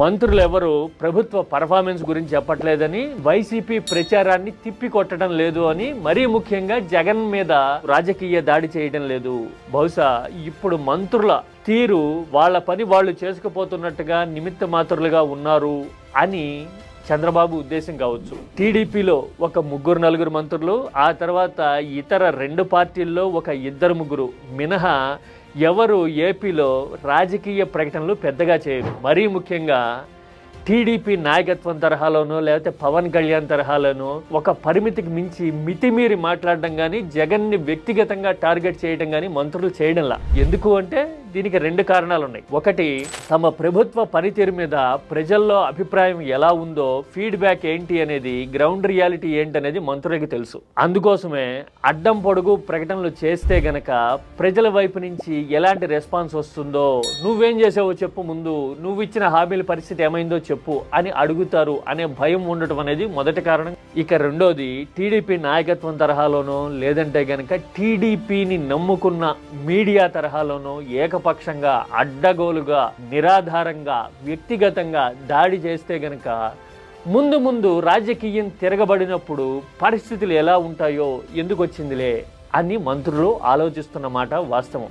మంత్రులు ఎవరు ప్రభుత్వ పర్ఫార్మెన్స్ గురించి చెప్పట్లేదని వైసీపీ ప్రచారాన్ని తిప్పికొట్టడం లేదు అని మరీ ముఖ్యంగా జగన్ మీద రాజకీయ దాడి చేయడం లేదు. బహుశా ఇప్పుడు మంత్రుల తీరు వాళ్ళ పని వాళ్ళు చేసుకుపోతున్నట్టుగా నిమిత్త మాత్రులుగా ఉన్నారు అని చంద్రబాబు ఉద్దేశం కావచ్చు. టీడీపీలో ఒక ముగ్గురు నలుగురు మంత్రులు ఆ తర్వాత ఇతర రెండు పార్టీల్లో ఒక ఇద్దరు ముగ్గురు. మినహా ఎవరు ఏపీలో రాజకీయ ప్రకటనలు పెద్దగా చేయరు. మరీ ముఖ్యంగా టీడీపీ నాయకత్వం తరహాలోనో లేకపోతే పవన్ కళ్యాణ్ తరహాలోనో ఒక పరిమితికి మించి మితిమీరి మాట్లాడడం కానీ జగన్ని వ్యక్తిగతంగా టార్గెట్ చేయడం కానీ మంత్రులు చేయడంలా. ఎందుకు అంటే దీనికి రెండు కారణాలు ఉన్నాయి ఒకటి తమ ప్రభుత్వ పనితీరు మీద ప్రజల్లో అభిప్రాయం ఎలా ఉందో ఫీడ్బ్యాక్ ఏంటి అనేది గ్రౌండ్ రియాలిటీ ఏంటి అనేది మంత్రులకి తెలుసు. అందుకోసమే అడ్డం పొడుగు ప్రకటనలు చేస్తే గనక ప్రజల వైపు నుంచి ఎలాంటి రెస్పాన్స్ వస్తుందో నువ్వేం చేసావో చెప్పు ముందు నువ్వు ఇచ్చిన హామీల పరిస్థితి ఏమైందో చెప్పు అని అడుగుతారు అనే భయం ఉండటం అనేది మొదటి కారణం. ఇక రెండోది టీడీపీ నాయకత్వం తరహాలోనో లేదంటే గనక టీడీపీని నమ్ముకున్న మీడియా తరహాలోనో ఏకపక్షంగా అడ్డగోలుగా నిరాధారంగా వ్యక్తిగతంగా దాడి చేస్తే గనక ముందు ముందు రాజకీయం తిరగబడినప్పుడు పరిస్థితులు ఎలా ఉంటాయో ఎందుకు వచ్చిందిలే అని మంత్రులు ఆలోచిస్తున్నమాట వాస్తవం.